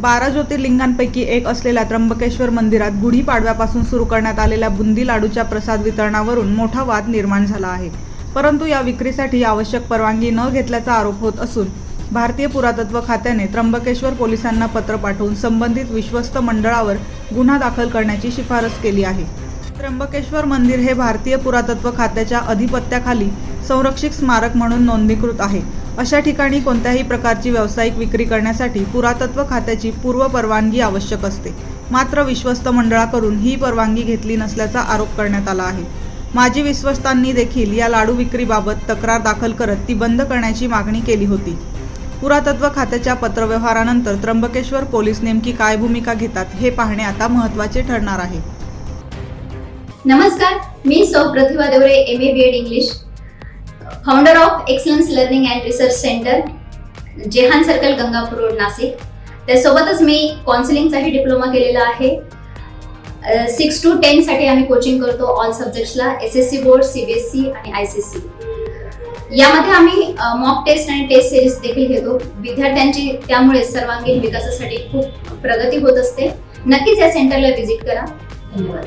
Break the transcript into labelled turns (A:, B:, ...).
A: बारा ज्योतिर्लिंगांपैकी एक असलेल्या त्र्यंबकेश्वर मंदिरात गुढीपाडव्यापासून सुरू करण्यात आलेल्या बुंदी लाडूच्या प्रसाद वितरणावरून मोठा वाद निर्माण झाला आहे. परंतु या विक्रीसाठी आवश्यक परवानगी न घेतल्याचा आरोप होत असून भारतीय पुरातत्व खात्याने त्र्यंबकेश्वर पोलिसांना पत्र पाठवून संबंधित विश्वस्त मंडळावर गुन्हा दाखल करण्याची शिफारस केली आहे. त्र्यंबकेश्वर मंदिर हे भारतीय पुरातत्व खात्याच्या अधिपत्याखाली संरक्षित स्मारक म्हणून नोंदणीकृत आहे. अशा ठिकाणी कोणत्याही प्रकारची व्यावसायिक विक्री करण्यासाठी पुरातत्व खात्याची पूर्व परवानगी आवश्यक असते. मात्र विश्वस्त मंडळाकडून ही परवानगी घेतली नसल्याचा आरोप करण्यात आला आहे. माजी विश्वस्तांनी देखील या लाडू विक्रीबाबत तक्रार दाखल करत ती बंद करण्याची मागणी केली होती. पुरातत्व खात्याच्या पत्रव्यवहारानंतर त्र्यंबकेश्वर पोलीस नेमकी काय भूमिका घेतात हे पाहणे आता महत्त्वाचे ठरणार आहे.
B: नमस्कार मी सौ Pratibha Devare M A B Ed English founder of excellence learning and research centre Jehan circle Gangapur road Nashik. त्यासोबतच मी काउन्सिलिंगचाही डिप्लोमा केलेला आहे. सिक्स टू टेनसाठी आम्ही कोचिंग करतो all सब्जेक्ट्सला S S C board C B S C आणि I C C यामध्ये आम्ही mock test आणि टेस्ट सिरीज देखील घेतो. विद्यार्थ्यांची त्यामुळे सर्वांगीण विकासासाठी खूप प्रगती होत असते. नक्कीच या सेंटरला व्हिजिट करा. धन्यवाद.